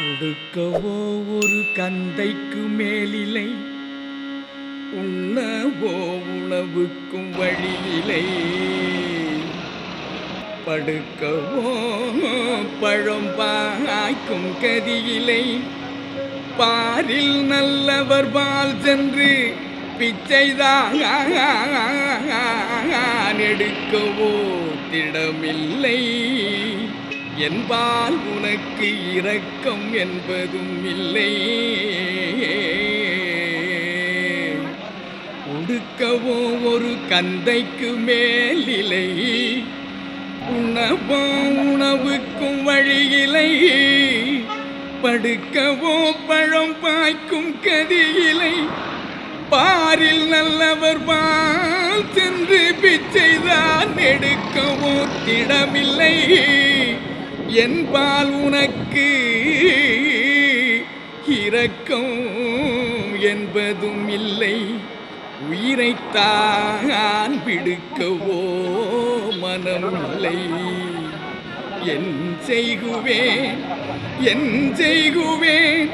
உடுக்கவோ ஒரு கந்தைக்கு மேலிலை? உண்ணவோ உணவுக்கும் வழியிலை படுக்கவோ பழம் பாய்க்கும் கதியிலை. பாரில் நல்லவர் பால் சென்று பிச்சைதான் எடுக்கவோ திடமில்லை. என்பால் உனக்கு இரக்கம் என்பதும் இல்லை. உடுக்கவோ ஒரு கந்தைக்கு மேலிலை உணவோ உணவுக்கும் வழியிலை படுக்கவோ பழம் பாய்க்கும் கதியிலை பாரில் நல்லவர் பால் சென்று பிச்சைதான் எடுக்கவோ திடமில்லை. என்பால் உனக்கு இரக்கம் என்பதும் இல்லை. உயிரைத்தான் விடுக்கவோ மனம் இல்லை என் செய்குவேன் என் செய்குவேன்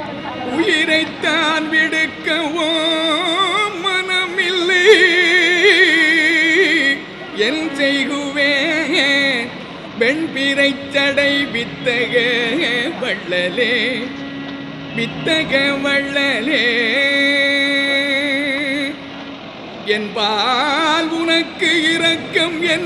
உயிரைத்தான் விடுக்கவோ மனமில்லை. என் செய்குவேன் வெண்பிறைச் சடை வித்தக வள்ளலே வித்தக வள்ளலே. என்பால் உனக்கு இரக்கம் என்